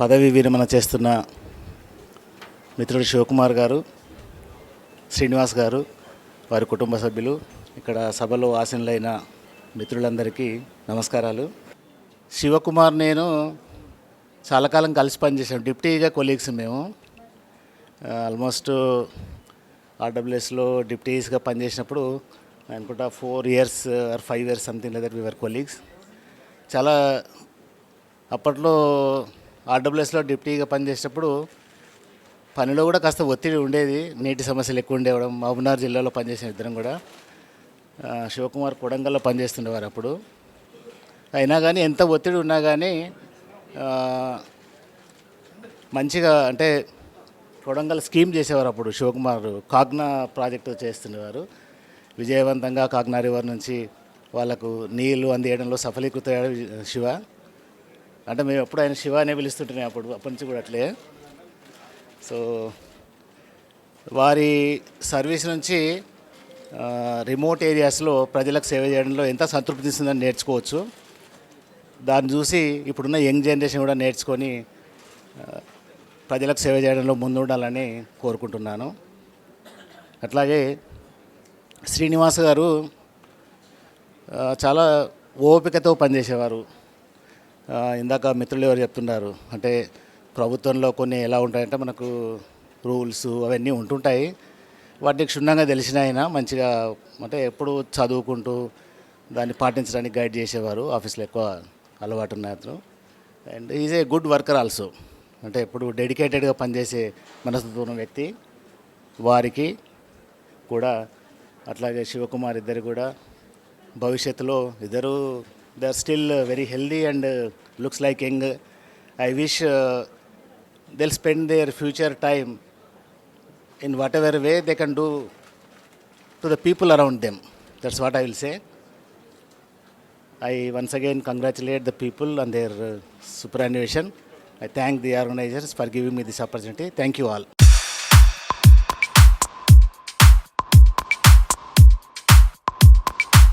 పదవి విరమణ చేస్తున్న మిత్రుడు శివకుమార్ గారు శ్రీనివాస్ గారు వారి కుటుంబ సభ్యులు ఇక్కడ సభలో ఆసీనులైన మిత్రులందరికీ నమస్కారాలు. శివకుమార్ నేను చాలా కాలం కలిసి పనిచేసాం డిప్టీగా కొలీగ్స్ మేము. ఆల్మోస్ట్ ఆర్డబ్ల్యూఎస్లో డిప్టీస్గా పనిచేసినప్పుడు అనుకుంటా four years or five years something లేదా వివర్ కొలీగ్స్. చాలా అప్పట్లో ఆర్డబ్ల్యూఎస్లో డిప్టీగా పనిచేసేటప్పుడు పనిలో కూడా కాస్త ఒత్తిడి ఉండేది. నీటి సమస్యలు ఎక్కువ ఉండేవడం. మహబూబ్నగర్ జిల్లాలో పనిచేసిన ఇద్దరం కూడా శివకుమార్ కొడంగల్లో పనిచేస్తుండేవారు అప్పుడు. అయినా కానీ ఎంత ఒత్తిడి ఉన్నా కానీ మంచిగా అంటే కొడంగల్ స్కీమ్ చేసేవారు అప్పుడు శివకుమార్. కాగ్నా ప్రాజెక్టు చేస్తుండేవారు. విజయవంతంగా కాగ్నా రివర్ నుంచి వాళ్ళకు నీళ్ళు అందియడంలో సఫలీకృత శివ. అంటే మేము ఎప్పుడు ఆయన శివ అనే పిలుస్తుంటున్నాం అప్పుడు అప్పటి నుంచి కూడా అట్లే. సో వారి సర్వీస్ నుంచి రిమోట్ ఏరియాస్లో ప్రజలకు సేవ చేయడంలో ఎంత సంతృప్తి ఇస్తుందని నేర్చుకోవచ్చు. దాన్ని చూసి ఇప్పుడున్న యంగ్ జనరేషన్ కూడా నేర్చుకొని ప్రజలకు సేవ చేయడంలో ముందుండాలని కోరుకుంటున్నాను. అట్లాగే శ్రీనివాస్ గారు చాలా ఓపికతో పనిచేసేవారు. ఇందాక మిత్రులు ఎవరు చెప్తున్నారు అంటే ప్రభుత్వంలో కొన్ని ఎలా ఉంటాయంటే మనకు రూల్స్ అవన్నీ ఉంటుంటాయి. వాటిని క్షుణ్ణంగా తెలిసిన ఆయన మంచిగా అంటే ఎప్పుడు చదువుకుంటూ దాన్ని పాటించడానికి గైడ్ చేసేవారు. ఆఫీస్లో ఎక్కువ అలవాటు ఉన్న అతను. And is a good worker also. అంటే ఇప్పుడు డెడికేటెడ్గా పనిచేసే మనస్తత్వం ఉన్న వ్యక్తి వారికి కూడా అట్లాగే శివకుమార్ ఇద్దరు కూడా భవిష్యత్తులో ఇద్దరు they are still very healthy and looks like young i wish they'll spend their future time in whatever way they can do to the people around them that's what I will say I once again congratulate the people on their uh, superannuation. I thank the organizers for giving me this opportunity. Thank you all.